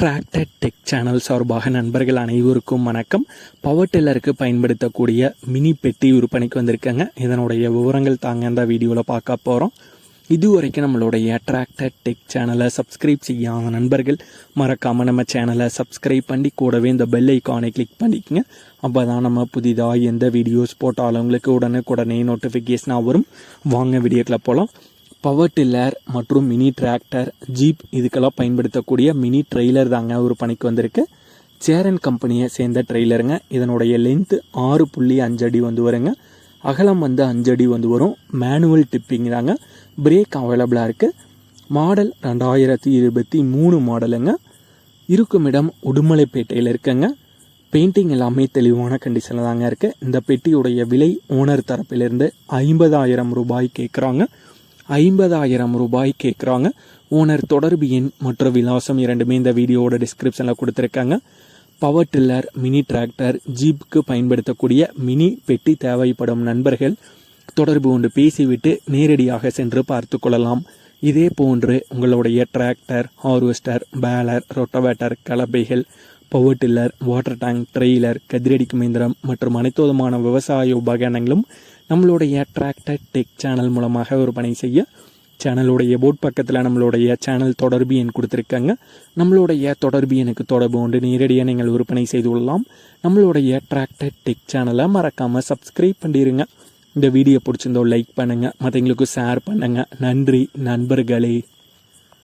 Tractor tech channel சார்பாக நண்பர்கள் அனைவருக்கும் வணக்கம். பவர் டில்லருக்கு பயன்படுத்தக்கூடிய மினி பெட்டி விற்பனைக்கு வந்திருக்கேங்க. இதனுடைய விவரங்கள் தாங்க இந்த வீடியோவில் பார்க்க போகிறோம் இதுவரைக்கும் நம்மளுடைய டிராக்டர் டெக் சேனலை சப்ஸ்கிரைப் செய்யாத நண்பர்கள் மறக்காமல் நம்ம சேனலை சப்ஸ்கிரைப் பண்ணி கூடவே இந்த பெல் ஐக்கானை கிளிக் பண்ணிக்கோங்க. அப்போ தான் நம்ம புதிதாக எந்த வீடியோஸ் போட்டாலும் உங்களுக்கு உடனுக்குடனே நோட்டிஃபிகேஷனாக வரும். வாங்க வீடியோக்கில் போகலாம் பவர் டில்லர் மற்றும் மினி டிராக்டர் ஜீப் இதுக்கெல்லாம் பயன்படுத்தக்கூடிய மினி ட்ரெய்லர் தாங்க ஒரு பணிக்கு வந்திருக்கு. சேரன் கம்பெனியை சேர்ந்த ட்ரெய்லருங்க. இதனுடைய லென்த்து ஆறு புள்ளி அஞ்சு அடி வந்து வருங்க. அகலம் வந்து அஞ்சு அடி வந்து வரும். மேனுவல் டிப்பிங் தாங்க. பிரேக் அவைலபிளாக இருக்குது மாடல் ரெண்டாயிரத்தி இருபத்தி மூணு மாடலுங்க. இருக்கும் இடம் உடுமலைப்பேட்டையில் இருக்குங்க. பெயிண்டிங் எல்லாமே தெளிவான கண்டிஷனில் தாங்க இருக்குது இந்த பெட்டியுடைய விலை ஓனர் தரப்பிலிருந்து ஐம்பதாயிரம் ரூபாய் கேட்குறாங்க ஐம்பதாயிரம் ரூபாய் கேட்குறாங்க ஓனர் தொடர்பு எண் மற்றும் விலாசம் இரண்டுமே இந்த வீடியோவோட டிஸ்கிரிப்ஷனில் கொடுத்துருக்காங்க. பவர் டில்லர் மினி டிராக்டர் ஜீப்புக்கு பயன்படுத்தக்கூடிய மினி பெட்டி தேவைப்படும் நண்பர்கள் தொடர்பு கொண்டு பேசிவிட்டு நேரடியாக சென்று பார்த்து கொள்ளலாம். இதே போன்று உங்களுடைய tractor harvester baler rotavator கலப்பைகள் power tiller water tank trailer கதிரடிக்கு இயந்திரம் மற்றும் அனைத்து விதமான விவசாய உபகரணங்களும் நம்மளுடைய டிராக்டர் டெக் சேனல் மூலமாக விற்பனை செய்ய சேனலுடைய போர்ட் பக்கத்தில் நம்மளுடைய சேனல் தொடர்பு எண் கொடுத்துருக்காங்க. நம்மளுடைய தொடர்பு எனக்கு தொடர்பு கொண்டு நேரடியாக நீங்கள் விற்பனை செய்து கொள்ளலாம். நம்மளுடைய டிராக்டர் டெக் சேனலை மறக்காமல் சப்ஸ்கிரைப் பண்ணிடுங்க இந்த வீடியோ பிடிச்சிருந்தோ லைக் பண்ணுங்கள் மற்றவங்களுக்கு ஷேர் பண்ணுங்கள் நன்றி நண்பர்களே.